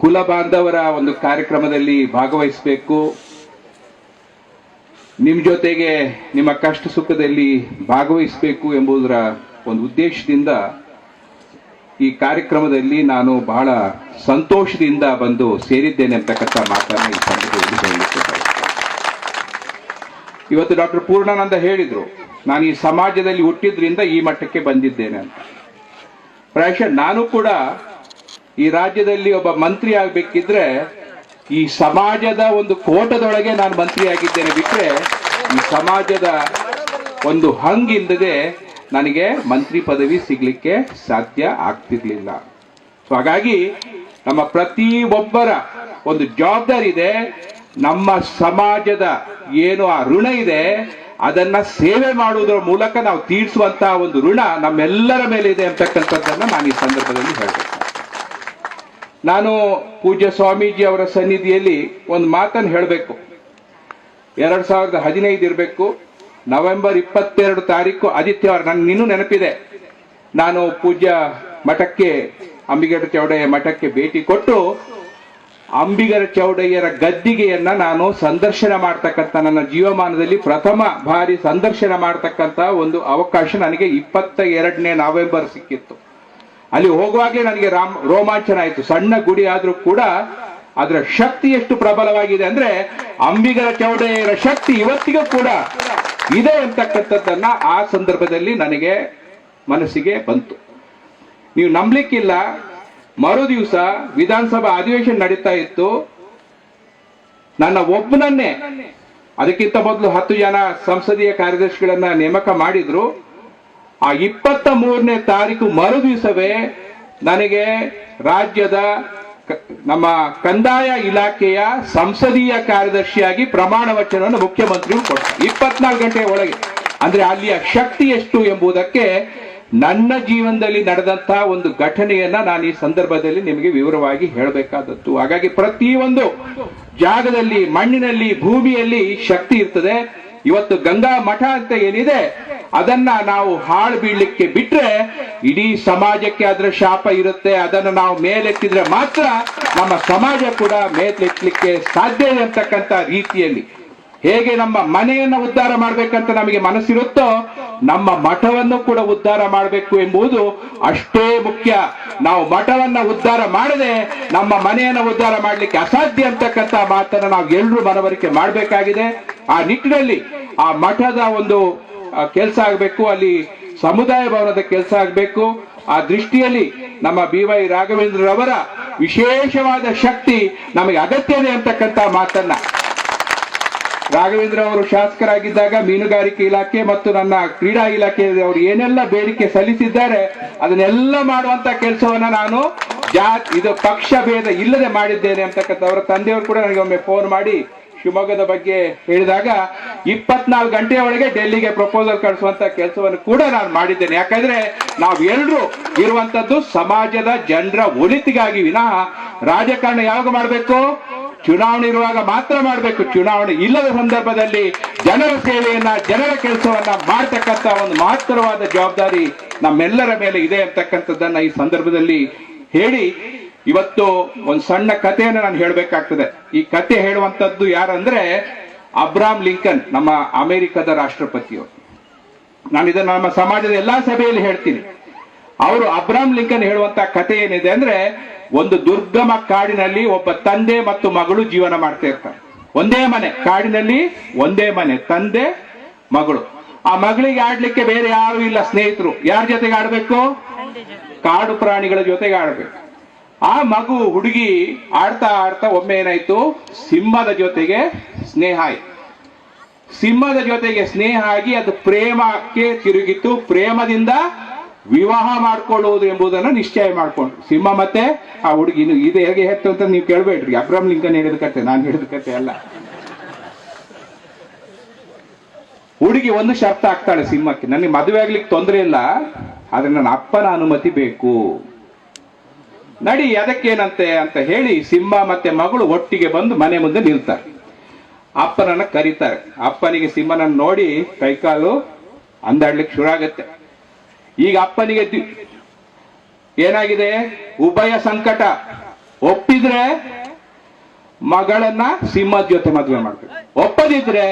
ಕುಲ ಬಾಂಧವರ ಒಂದು ಕಾರ್ಯಕ್ರಮದಲ್ಲಿ ಭಾಗವಹಿಸಬೇಕು. ನಿಮ್ಮ ಜೊತೆಗೆ ನಿಮ್ಮ ಕಷ್ಟ ಸುಖದಲ್ಲಿ ಭಾಗವಹಿಸಬೇಕು ಎಂಬುದರ ಒಂದು ಉದ್ದೇಶದಿಂದ ಈ ಕಾರ್ಯಕ್ರಮದಲ್ಲಿ ನಾನು ಬಹಳ ಸಂತೋಷದಿಂದ ಬಂದು ಸೇರಿದ್ದೇನೆ ಅಂತಕ್ಕಂಥ ಮಾತನ್ನು ಈ ಸಂದರ್ಭದಲ್ಲಿ ಹೇಳಲಿಕ್ಕೆ ಇವತ್ತು ಡಾಕ್ಟರ್ ಪೂರ್ಣಾನಂದ ಹೇಳಿದರು, ನಾನು ಈ ಸಮಾಜದಲ್ಲಿ ಹುಟ್ಟಿದ್ರಿಂದ ಈ ಮಟ್ಟಕ್ಕೆ ಬಂದಿದ್ದೇನೆ ಅಂತ. ಪ್ರಾಯಶಃ ನಾನು ಕೂಡ ಈ ರಾಜ್ಯದಲ್ಲಿ ಒಬ್ಬ ಮಂತ್ರಿ ಆಗ್ಬೇಕಿದ್ರೆ ಈ ಸಮಾಜದ ಒಂದು ಕೋಟದೊಳಗೆ ನಾನು ಮಂತ್ರಿ ಆಗಿದ್ದೇನೆ ಬಿಟ್ರೆ ಈ ಸಮಾಜದ ಒಂದು ಹಂಗಿಲ್ಲದೆ ನನಗೆ ಮಂತ್ರಿ ಪದವಿ ಸಿಗ್ಲಿಕ್ಕೆ ಸಾಧ್ಯ ಆಗ್ತಿರ್ಲಿಲ್ಲ. ಸೊ ಹಾಗಾಗಿ ನಮ್ಮ ಪ್ರತಿ ಒಬ್ಬರ ಒಂದು ಜವಾಬ್ದಾರಿ ಇದೆ. ನಮ್ಮ ಸಮಾಜದ ಏನು ಆ ಋಣ ಇದೆ, ಅದನ್ನ ಸೇವೆ ಮಾಡುವುದರ ಮೂಲಕ ನಾವು ತೀರಿಸುವಂತಹ ಒಂದು ಋಣ ನಮ್ಮೆಲ್ಲರ ಮೇಲೆ ಇದೆ ಅಂತಕ್ಕಂಥದ್ದನ್ನ ನಾನು ಈ ಸಂದರ್ಭದಲ್ಲಿ ಹೇಳ್ಬೇಕು. ನಾನು ಪೂಜ್ಯ ಸ್ವಾಮೀಜಿ ಅವರ ಸನ್ನಿಧಿಯಲ್ಲಿ ಒಂದು ಮಾತನ್ನು ಹೇಳಬೇಕು. ಎರಡು ಸಾವಿರದ ಹದಿನೈದು ಇರಬೇಕು. ನವೆಂಬರ್ ಇಪ್ಪತ್ತೆರಡು ತಾರೀಕು ಆದಿತ್ಯವಾರ ನನಗೆ ಇನ್ನೂ ನೆನಪಿದೆ. ನಾನು ಪೂಜ್ಯ ಮಠಕ್ಕೆ, ಅಂಬಿಗರ ಚೌಡಯ್ಯ ಮಠಕ್ಕೆ ಭೇಟಿ ಕೊಟ್ಟು ಅಂಬಿಗರ ಚೌಡಯ್ಯರ ಗದ್ದಿಗೆಯನ್ನ ನಾನು ಸಂದರ್ಶನ ಮಾಡ್ತಕ್ಕಂಥ, ನನ್ನ ಜೀವಮಾನದಲ್ಲಿ ಪ್ರಥಮ ಬಾರಿ ಸಂದರ್ಶನ ಮಾಡ್ತಕ್ಕಂಥ ಒಂದು ಅವಕಾಶ ನನಗೆ ಇಪ್ಪತ್ತ ಎರಡನೇ ನವೆಂಬರ್ ಸಿಕ್ಕಿತ್ತು. ಅಲ್ಲಿ ಹೋಗುವಾಗಲೇ ನನಗೆ ರಾಮ್ ರೋಮಾಂಚನ ಆಯಿತು. ಸಣ್ಣ ಗುಡಿ ಆದರೂ ಕೂಡ ಅದರ ಶಕ್ತಿ ಎಷ್ಟು ಪ್ರಬಲವಾಗಿದೆ ಅಂದ್ರೆ ಅಂಬಿಗರ ಚೌಡೆಯರ ಶಕ್ತಿ ಇವತ್ತಿಗೂ ಕೂಡ ಇದೆ ಅಂತಕ್ಕಂಥದ್ದನ್ನ ಆ ಸಂದರ್ಭದಲ್ಲಿ ನನಗೆ ಮನಸ್ಸಿಗೆ ಬಂತು. ನೀವು ನಂಬಲಿಕ್ಕಿಲ್ಲ ಮರು ದಿವಸ ವಿಧಾನಸಭಾ ಅಧಿವೇಶನ ನಡೀತಾ ಇತ್ತು. ನನ್ನ ಒಬ್ಬನನ್ನೇ, ಅದಕ್ಕಿಂತ ಮೊದಲು ಹತ್ತು ಜನ ಸಂಸದೀಯ ಕಾರ್ಯದರ್ಶಿಗಳನ್ನ ನೇಮಕ ಮಾಡಿದ್ರು. ಆ ಇಪ್ಪತ್ತ ಮೂರನೇ ತಾರೀಕು ಮರು ದಿವಸವೇ ನನಗೆ ರಾಜ್ಯದ ನಮ್ಮ ಕಂದಾಯ ಇಲಾಖೆಯ ಸಂಸದೀಯ ಕಾರ್ಯದರ್ಶಿಯಾಗಿ ಪ್ರಮಾಣ ವಚನವನ್ನು ಮುಖ್ಯಮಂತ್ರಿಗಳು ಕೊಟ್ಟರು. ಇಪ್ಪತ್ನಾಲ್ಕು ಗಂಟೆ ಒಳಗೆ. ಅಂದ್ರೆ ಅಲ್ಲಿಯ ಶಕ್ತಿ ಎಷ್ಟು ಎಂಬುದಕ್ಕೆ ನನ್ನ ಜೀವನದಲ್ಲಿ ನಡೆದಂತಹ ಒಂದು ಘಟನೆಯನ್ನ ನಾನು ಈ ಸಂದರ್ಭದಲ್ಲಿ ನಿಮಗೆ ವಿವರವಾಗಿ ಹೇಳಬೇಕಾದದ್ದು. ಹಾಗಾಗಿ ಪ್ರತಿಯೊಂದು ಜಾಗದಲ್ಲಿ, ಮಣ್ಣಿನಲ್ಲಿ, ಭೂಮಿಯಲ್ಲಿ ಶಕ್ತಿ ಇರ್ತದೆ. ಇವತ್ತು ಗಂಗಾ ಮಠ ಅಂತ ಏನಿದೆ ಅದನ್ನ ನಾವು ಹಾಳು ಬೀಳ್ಲಿಕ್ಕೆ ಬಿಟ್ರೆ ಇಡೀ ಸಮಾಜಕ್ಕೆ ಅದರ ಶಾಪ ಇರುತ್ತೆ. ಅದನ್ನು ನಾವು ಮೇಲೆತ್ತಿದ್ರೆ ಮಾತ್ರ ನಮ್ಮ ಸಮಾಜ ಕೂಡ ಮೇಲೆತ್ತಲಿಕ್ಕೆ ಸಾಧ್ಯ ಇದೆ ಅಂತಕ್ಕಂಥ ರೀತಿಯಲ್ಲಿ. ಹೇಗೆ ನಮ್ಮ ಮನೆಯನ್ನ ಉದ್ಧಾರ ಮಾಡ್ಬೇಕಂತ ನಮಗೆ ಮನಸ್ಸಿರುತ್ತೋ ನಮ್ಮ ಮಠವನ್ನು ಕೂಡ ಉದ್ಧಾರ ಮಾಡಬೇಕು ಎಂಬುದು ಅಷ್ಟೇ ಮುಖ್ಯ. ನಾವು ಮಠವನ್ನ ಉದ್ಧಾರ ಮಾಡದೆ ನಮ್ಮ ಮನೆಯನ್ನ ಉದ್ಧಾರ ಮಾಡಲಿಕ್ಕೆ ಅಸಾಧ್ಯ ಅಂತಕ್ಕಂಥ ಮಾತನ್ನ ನಾವು ಎಲ್ಲರೂ ಮನವರಿಕೆ ಮಾಡಬೇಕಾಗಿದೆ. ಆ ನಿಟ್ಟಿನಲ್ಲಿ ಆ ಮಠದ ಒಂದು ಕೆಲಸ ಆಗಬೇಕು, ಅಲ್ಲಿ ಸಮುದಾಯ ಭವನದ ಕೆಲಸ ಆಗಬೇಕು. ಆ ದೃಷ್ಟಿಯಲ್ಲಿ ನಮ್ಮ ಬಿ ವೈ ರಾಘವೇಂದ್ರರವರ ವಿಶೇಷವಾದ ಶಕ್ತಿ ನಮಗೆ ಅಗತ್ಯ ಇದೆ ಅಂತಕ್ಕಂಥ ಮಾತನ್ನ. ರಾಘವೇಂದ್ರ ಅವರು ಶಾಸಕರಾಗಿದ್ದಾಗ ಮೀನುಗಾರಿಕೆ ಇಲಾಖೆ ಮತ್ತು ನನ್ನ ಕ್ರೀಡಾ ಇಲಾಖೆ ಅವರು ಏನೆಲ್ಲ ಬೇಡಿಕೆ ಸಲ್ಲಿಸಿದ್ದಾರೆ, ಅದನ್ನೆಲ್ಲ ಮಾಡುವಂತ ಕೆಲಸವನ್ನ ನಾನು ಇದು ಪಕ್ಷ ಭೇದ ಇಲ್ಲದೆ ಮಾಡಿದ್ದೇನೆ ಅಂತಕ್ಕಂಥ ಅವರ ತಂದೆಯವರು ಕೂಡ ನನಗೆ ಒಮ್ಮೆ ಫೋನ್ ಮಾಡಿ ಶಿವಮೊಗ್ಗದ ಬಗ್ಗೆ ಹೇಳಿದಾಗ ಇಪ್ಪತ್ನಾಲ್ಕು ಗಂಟೆಯ ಒಳಗೆ ಡೆಲ್ಲಿಗೆ ಪ್ರಪೋಸಲ್ ಕಳಿಸುವಂತ ಕೆಲಸವನ್ನು ಕೂಡ ನಾನು ಮಾಡಿದ್ದೇನೆ. ಯಾಕಂದ್ರೆ ನಾವೆಲ್ಲರೂ ಇರುವಂತದ್ದು ಸಮಾಜದ ಜನರ ಒಳಿತಿಗಾಗಿ ವಿನಃ ರಾಜಕಾರಣ ಯಾವಾಗ ಮಾಡಬೇಕು? ಚುನಾವಣೆ ಇರುವಾಗ ಮಾತ್ರ ಮಾಡಬೇಕು. ಚುನಾವಣೆ ಇಲ್ಲದ ಸಂದರ್ಭದಲ್ಲಿ ಜನರ ಸೇವೆಯನ್ನ, ಜನರ ಕೆಲಸವನ್ನ ಮಾಡ್ತಕ್ಕಂಥ ಒಂದು ಮಹತ್ತರವಾದ ಜವಾಬ್ದಾರಿ ನಮ್ಮೆಲ್ಲರ ಮೇಲೆ ಇದೆ ಅಂತಕ್ಕಂಥದ್ದನ್ನ ಈ ಸಂದರ್ಭದಲ್ಲಿ ಹೇಳಿ ಇವತ್ತು ಒಂದು ಸಣ್ಣ ಕಥೆಯನ್ನು ನಾನು ಹೇಳಬೇಕಾಗ್ತದೆ. ಈ ಕತೆ ಹೇಳುವಂತದ್ದು ಯಾರಂದ್ರೆ ಅಬ್ರಾಮ್ ಲಿಂಕನ್ ನಮ್ಮ ಅಮೆರಿಕದ ರಾಷ್ಟ್ರಪತಿಯವರು. ನಾನು ಇದನ್ನು ನಮ್ಮ ಸಮಾಜದ ಎಲ್ಲಾ ಸಭೆಯಲ್ಲಿ ಹೇಳ್ತೀನಿ. ಅವರು ಅಬ್ರಾಮ್ ಲಿಂಕನ್ ಹೇಳುವಂತ ಕಥೆ ಏನಿದೆ ಅಂದ್ರೆ ಒಂದು ದುರ್ಗಮ ಕಾಡಿನಲ್ಲಿ ಒಬ್ಬ ತಂದೆ ಮತ್ತು ಮಗಳು ಜೀವನ ಮಾಡ್ತಾ ಇರ್ತಾರೆ. ಒಂದೇ ಮನೆ ಕಾಡಿನಲ್ಲಿ ಒಂದೇ ಮನೆ ತಂದೆ ಮಗಳು. ಆ ಮಗಳಿಗೆ ಆಡ್ಲಿಕ್ಕೆ ಬೇರೆ ಯಾರು ಇಲ್ಲ ಸ್ನೇಹಿತರು. ಯಾರ ಜೊತೆಗೆ ಆಡ್ಬೇಕು? ಕಾಡು ಪ್ರಾಣಿಗಳ ಜೊತೆಗೆ ಆಡ್ಬೇಕು. ಆ ಮಗು ಹುಡುಗಿ ಆಡ್ತಾ ಆಡ್ತಾ ಒಮ್ಮೆ ಏನಾಯ್ತು? ಸಿಂಹದ ಜೊತೆಗೆ ಸ್ನೇಹ ಸಿಂಹದ ಜೊತೆಗೆ ಸ್ನೇಹ ಆಗಿ ಅದು ಪ್ರೇಮಕ್ಕೆ ತಿರುಗಿತು. ಪ್ರೇಮದಿಂದ ವಿವಾಹ ಮಾಡ್ಕೊಳ್ಳುವುದು ಎಂಬುದನ್ನು ನಿಶ್ಚಯ ಮಾಡ್ಕೊಂಡು ಸಿಂಹ ಮತ್ತೆ ಆ ಹುಡುಗಿ ಇನ್ನು ಇದು ಹೇಗೆ ಹೆತ್ತು ಅಂತ ನೀವು ಕೇಳಬೇಡ್ರಿ. ಅಬ್ರಾಮ್ ಲಿಂಕನ್ ಹೇಳಿದ ಕತೆ, ನಾನು ಹೇಳಿದ ಕತೆ ಅಲ್ಲ. ಹುಡುಗಿ ಒಂದು ಶರ್ತ ಆಗ್ತಾಳೆ ಸಿಂಹಕ್ಕೆ. ನನಗೆ ಮದುವೆ ಆಗ್ಲಿಕ್ಕೆ ತೊಂದರೆ ಇಲ್ಲ, ಆದ್ರೆ ನನ್ನ ಅಪ್ಪನ ಅನುಮತಿ ಬೇಕು. ನಡಿ, ಅದಕ್ಕೇನಂತೆ ಅಂತ ಹೇಳಿ ಸಿಂಹ ಮತ್ತೆ ಮಗಳು ಒಟ್ಟಿಗೆ ಬಂದು ಮನೆ ಮುಂದೆ ನಿಲ್ತಾರೆ. ಅಪ್ಪನನ್ನ ಕರೀತಾರೆ. ಅಪ್ಪನಿಗೆ ಸಿಂಹನನ್ನ ನೋಡಿ ಕೈಕಾಲು ಅಂದಾಡ್ಲಿಕ್ಕೆ ಶುರು ಆಗತ್ತೆ. ಈಗ ಅಪ್ಪನಿಗೆ ಏನಾಗಿದೆ? ಉಭಯ ಸಂಕಟ. ಒಪ್ಪಿದ್ರೆ ಮಗಳನ್ನ ಸಿಂಹದ ಜೊತೆ ಮದುವೆ ಮಾಡ್ಬೇಕು. ಒಪ್ಪದಿದ್ರೆ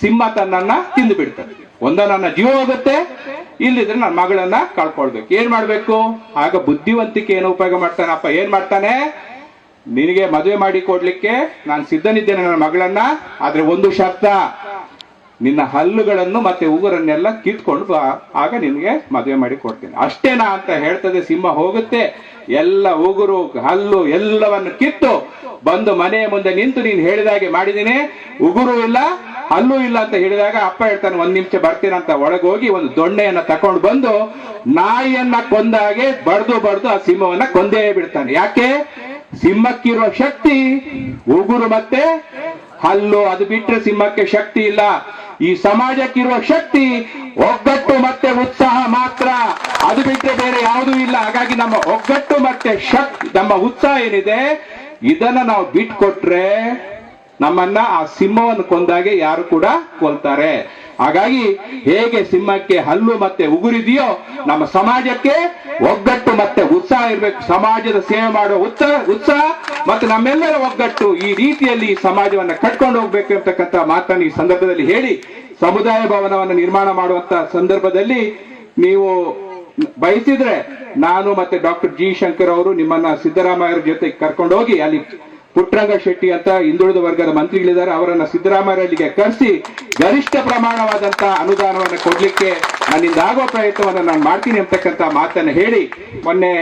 ಸಿಂಹ ತನ್ನ ತಿಂದು ಬಿಡ್ತದೆ ಒಂದ ನನ್ನ ಜೀವ ಹೋಗುತ್ತೆ, ಇಲ್ಲಿದ್ರೆ ನನ್ನ ಮಗಳನ್ನ ಕಳ್ಕೊಳ್ಬೇಕು. ಏನ್ ಮಾಡ್ಬೇಕು? ಆಗ ಬುದ್ಧಿವಂತಿಕೆ ಏನು ಉಪಯೋಗ ಮಾಡ್ತಾನಪ್ಪ ಏನ್ ಮಾಡ್ತಾನೆ? ನಿನಗೆ ಮದುವೆ ಮಾಡಿ ಕೊಡ್ಲಿಕ್ಕೆ ನಾನು ಸಿದ್ಧನಿದ್ದೇನೆ ನನ್ನ ಮಗಳನ್ನ, ಆದ್ರೆ ಒಂದು ಶರ್ತ, ನಿನ್ನ ಹಲ್ಲುಗಳನ್ನು ಮತ್ತೆ ಉಗುರನ್ನೆಲ್ಲ ಕಿತ್ಕೊಂಡು ಬಾ, ಆಗ ನಿನಗೆ ಮದುವೆ ಮಾಡಿ ಕೊಡ್ತೀನಿ. ಅಷ್ಟೇನಾ ಅಂತ ಹೇಳ್ತದೆ ಸಿಂಹ ಹೋಗುತ್ತೆ, ಎಲ್ಲ ಉಗುರು, ಹಲ್ಲು ಎಲ್ಲವನ್ನು ಕಿತ್ತು ಬಂದು ಮನೆಯ ಮುಂದೆ ನಿಂತು ನೀನು ಹೇಳಿದಾಗೆ ಮಾಡಿದ್ದೀನಿ ಉಗುರು ಇಲ್ಲ ಹಲ್ಲು ಇಲ್ಲ ಅಂತ ಹೇಳಿದಾಗ ಅಪ್ಪ ಹೇಳ್ತಾನೆ, ಒಂದ್ ನಿಮಿಷ ಬರ್ತೀನಂತ. ಅಂತ ಒಳಗೆ ಹೋಗಿ ಒಂದು ದೊಣ್ಣೆಯನ್ನ ತಕೊಂಡು ಬಂದು ನಾಯಿಯನ್ನ ಕೊಂದಾಗೆ ಬಡ್ದು ಬಡ್ದು ಆ ಸಿಂಹವನ್ನ ಕೊಂದೇ ಬಿಡ್ತಾನೆ. ಯಾಕೆ? ಸಿಂಹಕ್ಕಿರುವ ಶಕ್ತಿ ಉಗುರು ಮತ್ತೆ ಹಲ್ಲು. ಅದು ಬಿಟ್ರೆ ಸಿಂಹಕ್ಕೆ ಶಕ್ತಿ ಇಲ್ಲ. ಈ ಸಮಾಜಕ್ಕಿರುವ ಶಕ್ತಿ ಒಗ್ಗಟ್ಟು ಮತ್ತೆ ಉತ್ಸಾಹ ಮಾತ್ರ. ಅದು ಬಿಟ್ಟರೆ ಬೇರೆ ಯಾವುದೂ ಇಲ್ಲ. ಹಾಗಾಗಿ ನಮ್ಮ ಒಗ್ಗಟ್ಟು ಮತ್ತೆ ಶಕ್ತಿ ನಮ್ಮ ಉತ್ಸಾಹ ಏನಿದೆ? ಇದನ್ನ ನಾವು ಬಿಟ್ಕೊಟ್ರೆ ನಮ್ಮನ್ನ ಆ ಸಿಂಹವನ್ನು ಕೊಂದಾಗೆ ಯಾರು ಕೂಡ ಕೊಲ್ತಾರೆ. ಹಾಗಾಗಿ ಹೇಗೆ ಸಿಂಹಕ್ಕೆ ಹಲ್ಲು ಮತ್ತೆ ಉಗುರಿದೆಯೋ ನಮ್ಮ ಸಮಾಜಕ್ಕೆ ಒಗ್ಗಟ್ಟು ಮತ್ತೆ ಉತ್ಸಾಹ ಇರಬೇಕು. ಸಮಾಜದ ಸೇವೆ ಮಾಡುವ ಉತ್ಸಾಹ ಉತ್ಸಾಹ ಮತ್ತೆ ನಮ್ಮೆಲ್ಲರ ಒಗ್ಗಟ್ಟು ಈ ರೀತಿಯಲ್ಲಿ ಈ ಸಮಾಜವನ್ನ ಕಟ್ಕೊಂಡು ಹೋಗ್ಬೇಕು ಅಂತಕ್ಕಂಥ ಮಾತನ್ನು ಈ ಸಂದರ್ಭದಲ್ಲಿ ಹೇಳಿ ಸಮುದಾಯ ಭವನವನ್ನು ನಿರ್ಮಾಣ ಮಾಡುವಂತ ಸಂದರ್ಭದಲ್ಲಿ ನೀವು ಬಯಸಿದ್ರೆ ನಾನು ಮತ್ತೆ ಡಾಕ್ಟರ್ ಜಿ ಶಂಕರ್ ಅವರು ನಿಮ್ಮನ್ನ ಸಿದ್ದರಾಮಯ್ಯ ಜೊತೆ ಕರ್ಕೊಂಡು ಹೋಗಿ ಅಲ್ಲಿ ಪುಟ್ಟರಂಗ ಶೆಟ್ಟಿ ಅಂತ ಹಿಂದುಳಿದ ವರ್ಗದ ಮಂತ್ರಿಗಳಿದ್ದಾರೆ. ಅವರನ್ನ ಸಿದ್ದರಾಮಯ್ಯರಿಗೆ ಕರೆಸಿ ಗರಿಷ್ಠ ಪ್ರಮಾಣವಾದಂತ ಅನುದಾನವನ್ನು ಕೊಡ್ಲಿಕ್ಕೆ ನನ್ನಿಂದ ಆಗೋ ಪ್ರಯತ್ನವನ್ನು ನಾನು ಮಾಡ್ತೀನಿ ಅಂತಕ್ಕಂಥ ಮಾತನ್ನು ಹೇಳಿ ಮೊನ್ನೆ